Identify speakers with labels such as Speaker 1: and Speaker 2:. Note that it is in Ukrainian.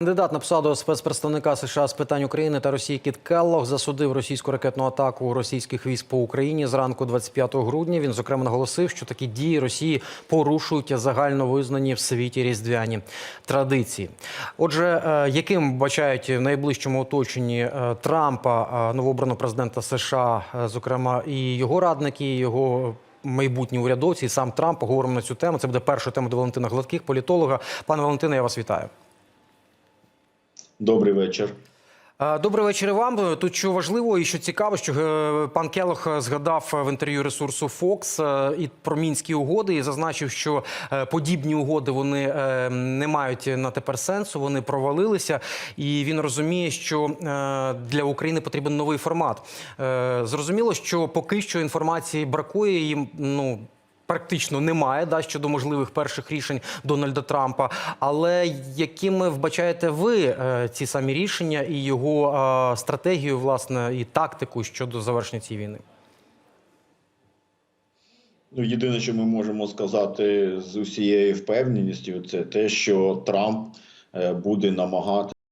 Speaker 1: Кандидат на посаду спецпредставника США з питань України та Росії Кіт Келлог засудив російську ракетну атаку російських військ по Україні зранку 25 грудня. Він зокрема наголосив, що такі дії Росії порушують загально визнані в світі різдвяні традиції. Отже, е, яким бачають в найближчому оточенні е, Трампа, е, новообраного президента США, зокрема і його радники, і його майбутні урядовці, і сам Трамп поговоримо на цю тему. Це буде перша тема до Валентина Гладких, політолога. Пане Валентине, я вас вітаю.
Speaker 2: Добрий вечір.
Speaker 1: Е, Добрий вечір вам. Тут що важливо і що цікаво, що е, пан Келох згадав в інтерв'ю ресурсу е, і про мінські угоди і зазначив, що е, подібні угоди вони е, не мають на тепер сенсу. Вони провалилися, і він розуміє, що е, для України потрібен новий формат. Е, Зрозуміло, що поки що інформації бракує їм. Ну практично немає да, щодо можливих перших рішень Дональда Трампа. Але якими вбачаєте ви е, ці самі рішення і його е, стратегію, власне, і тактику щодо завершення цієї війни?
Speaker 2: Ну, єдине, що ми можемо сказати з усією впевненістю, це те, що Трамп е, буде намагатися